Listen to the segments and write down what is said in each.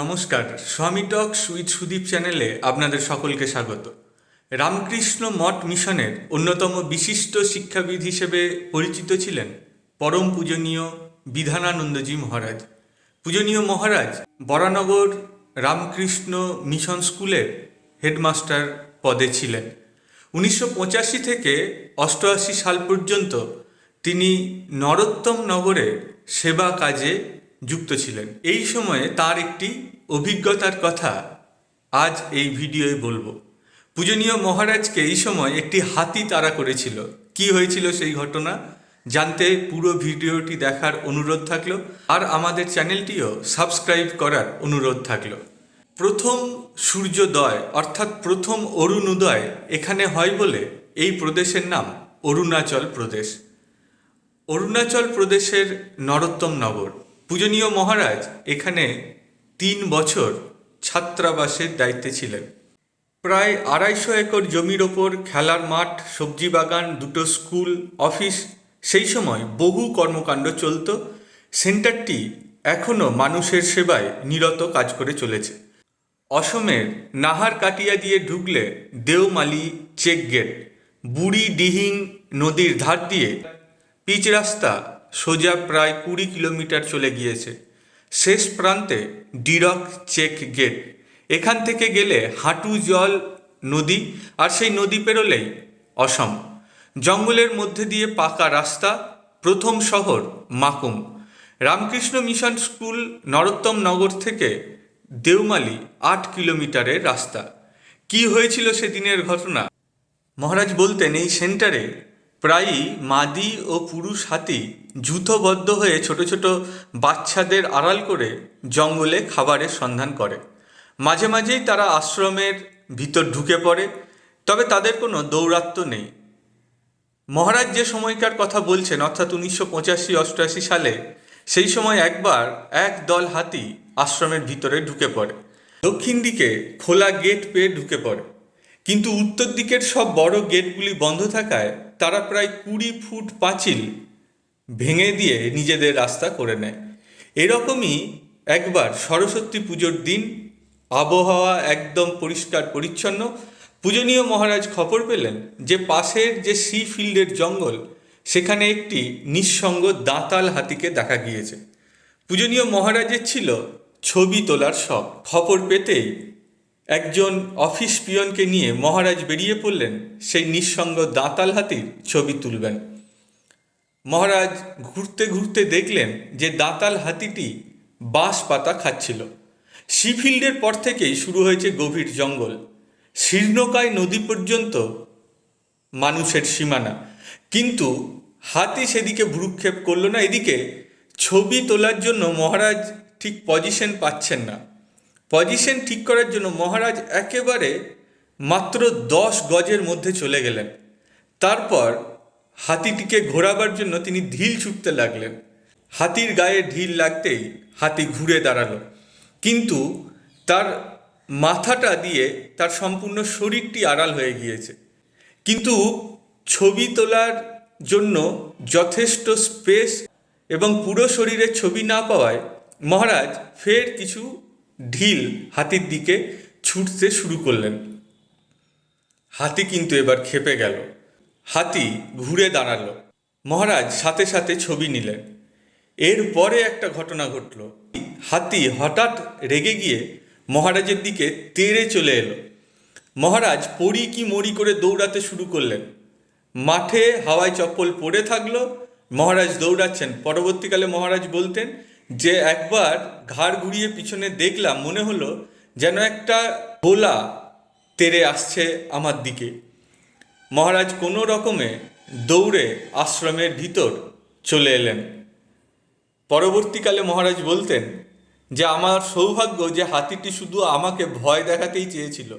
নমস্কার, স্বামী টক সুদীপ চ্যানেলে আপনাদের সকলকে স্বাগত। রামকৃষ্ণ মঠ মিশনের অন্যতম বিশিষ্ট শিক্ষাবিদ হিসেবে পরিচিত ছিলেন পরম পূজনীয় বিধানানন্দজি মহারাজ। পূজনীয় মহারাজ বরানগর রামকৃষ্ণ মিশন স্কুলের হেডমাস্টার পদে ছিলেন। উনিশশো পঁচাশি থেকে অষ্টআশি সাল পর্যন্ত তিনি নরোত্তম নগরে সেবা কাজে যুক্ত ছিলেন। এই সময়ে তার একটি অভিজ্ঞতার কথা আজ এই ভিডিওয়ে বলব। পূজনীয় মহারাজকে এই সময় একটি হাতি তাড়া করেছিল। কি হয়েছিল সেই ঘটনা জানতে পুরো ভিডিওটি দেখার অনুরোধ থাকল আর আমাদের চ্যানেলটিও সাবস্ক্রাইব করার অনুরোধ থাকল। প্রথম সূর্যোদয় অর্থাৎ প্রথম অরুণোদয় এখানে হয় বলে এই প্রদেশের নাম অরুণাচল প্রদেশ। অরুণাচল প্রদেশের নরোত্তম নগর। পূজনীয় মহারাজ এখানে তিন বছর ছাত্রাবাসের দায়িত্বে ছিলেন। প্রায় আড়াইশো একর জমির ওপর খেলার মাঠ, সবজি বাগান, দুটো স্কুল, অফিস, সেই সময় বহু কর্মকাণ্ড চলত। সেন্টারটি এখনও মানুষের সেবায় নিরত কাজ করে চলেছে। অসমের নাহার কাটিয়া দিয়ে ঢুকলে দেওমালি চেক গেট, বুড়ি ডিহিং নদীর ধার দিয়ে পিচ রাস্তা সোজা প্রায় কুড়ি কিলোমিটার চলে গিয়েছে। শেষ প্রান্তে ডিরক চেক গেট। এখান থেকে গেলে হাঁটু জল নদী আর সেই নদী পেরোলেই অসম। জঙ্গলের মধ্যে দিয়ে পাকা রাস্তা, প্রথম শহর মাকুম। রামকৃষ্ণ মিশন স্কুল নরোত্তম নগর থেকে দেওমালি আট কিলোমিটারের রাস্তা। কি হয়েছিল সেদিনের ঘটনা? মহারাজ বলতেন, এই সেন্টারে প্রায়ই মাদি ও পুরুষ হাতি যূথবদ্ধ হয়ে ছোট ছোট বাচ্চাদের আড়াল করে জঙ্গলে খাবারের সন্ধান করে। মাঝে মাঝেই তারা আশ্রমের ভিতর ঢুকে পড়ে, তবে তাদের কোনো দৌরাত্ম্য নেই। মহারাজ যে সময়কার কথা বলছেন, অর্থাৎ উনিশশো পঁচাশি অষ্টআশি সালে, সেই সময় একবার এক দল হাতি আশ্রমের ভিতরে ঢুকে পড়ে। দক্ষিণ দিকে খোলা গেট পেয়ে ঢুকে পড়ে। কিন্তু উত্তর দিকের সব বড় গেটগুলি বন্ধ থাকায় তারা প্রায় কুড়ি ফুট পাঁচিল ভেঙে দিয়ে নিজেদের রাস্তা করে নেয়। এরকমই একবার সরস্বতী পুজোর দিন, আবহাওয়া একদম পরিষ্কার পরিচ্ছন্ন, পূজনীয় মহারাজ খবর পেলেন যে পাশের যে সি ফিল্ডের জঙ্গল, সেখানে একটি নিঃসঙ্গ দাঁতাল হাতিকে দেখা গিয়েছে। পূজনীয় মহারাজের ছিল ছবি তোলার শখ। খবর পেতেই একজন অফিস পিয়নকে নিয়ে মহারাজ বেরিয়ে পড়লেন, সেই নিঃসঙ্গ দাঁতাল হাতির ছবি তুলবেন। মহারাজ ঘুরতে ঘুরতে দেখলেন যে দাঁতাল হাতিটি বাঁশ পাতা খাচ্ছিল। শিফিল্ডের পর থেকেই শুরু হয়েছে গভীর জঙ্গল। শীর্ণকায় নদী পর্যন্ত মানুষের সীমানা। কিন্তু হাতি সেদিকে ভ্রুক্ষেপ করল না, এদিকে ছবি তোলার জন্য মহারাজ ঠিক পজিশন পাচ্ছেন না। পজিশন ঠিক করার জন্য মহারাজ একেবারে মাত্র দশ গজের মধ্যে চলে গেলেন। তারপর হাতিটিকে ঘোরাবার জন্য তিনি ঢিল ছুটতে লাগলেন। হাতির গায়ে ঢিল লাগতেই হাতি ঘুরে দাঁড়াল। কিন্তু তার মাথাটা দিয়ে তার সম্পূর্ণ শরীরটি আড়াল হয়ে গিয়েছে। কিন্তু ছবি তোলার জন্য যথেষ্ট স্পেস এবং পুরো শরীরের ছবি না পাওয়ায় মহারাজ ফের কিছু ঢিল হাতির দিকে ছুটতে শুরু করলেন। হাতি কিন্তু এবার খেপে গেল। হাতি ঘুরে দাঁড়াল। মহারাজ সাথে সাথে ছবি নিলেন। এরপরে একটা ঘটনা ঘটল। হাতি হঠাৎ রেগে গিয়ে মহারাজের দিকে তেড়ে চলে এলো। মহারাজ পড়ি কি মরি করে দৌড়াতে শুরু করলেন। মাঠে হাওয়ায় চপ্পল পড়ে থাকল। মহারাজ দৌড়াচ্ছেন। পরবর্তীকালে মহারাজ বলতেন যে একবার ঘাড় ঘুরিয়ে পিছনে দেখলাম, মনে হলো যেন একটা গোলা তেড়ে আসছে আমার দিকে। মহারাজ কোনো রকমে দৌড়ে আশ্রমের ভিতর চলে এলেন। পরবর্তীকালে মহারাজ বলতেন যে, আমার সৌভাগ্য যে হাতিটি শুধু আমাকে ভয় দেখাতেই চেয়েছিল।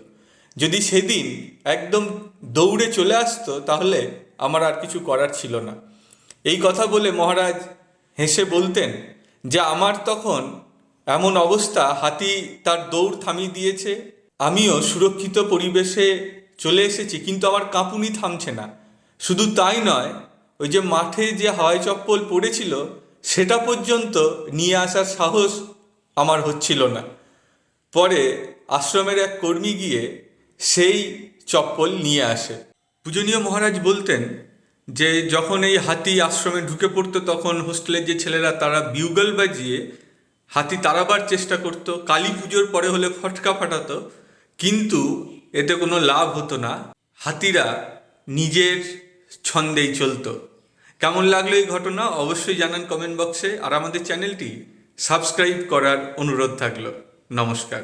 যদি সেদিন একদম দৌড়ে চলে আসতো, তাহলে আমার আর কিছু করার ছিল না। এই কথা বলে মহারাজ হেসে বলতেন যে আমার তখন এমন অবস্থা, হাতি তার দৌড় থামিয়ে দিয়েছে, আমিও সুরক্ষিত পরিবেশে চলে এসেছি, কিন্তু আমার কাঁপুনি থামছে না। শুধু তাই নয়, ওই যে মাঠে যে হাওয়াই চপ্পল পড়েছিল, সেটা পর্যন্ত নিয়ে আসার সাহস আমার হচ্ছিল না। পরে আশ্রমের এক কর্মী গিয়ে সেই চপ্পল নিয়ে আসে। পূজনীয় মহারাজ বলতেন যে যখন এই হাতি আশ্রমে ঢুকে পড়তো, তখন হোস্টেলের যে ছেলেরা, তারা বিউগল বাজিয়ে হাতি তাড়াবার চেষ্টা করতো, কালী পুজোর পরে হলে ফটকা ফাটাতো, কিন্তু এতে কোনো লাভ হতো না। হাতিরা নিজের ছন্দেই চলতো। কেমন লাগল এই ঘটনা অবশ্যই জানান কমেন্ট বক্সে আর আমাদের চ্যানেলটি সাবস্ক্রাইব করার অনুরোধ থাকল। নমস্কার।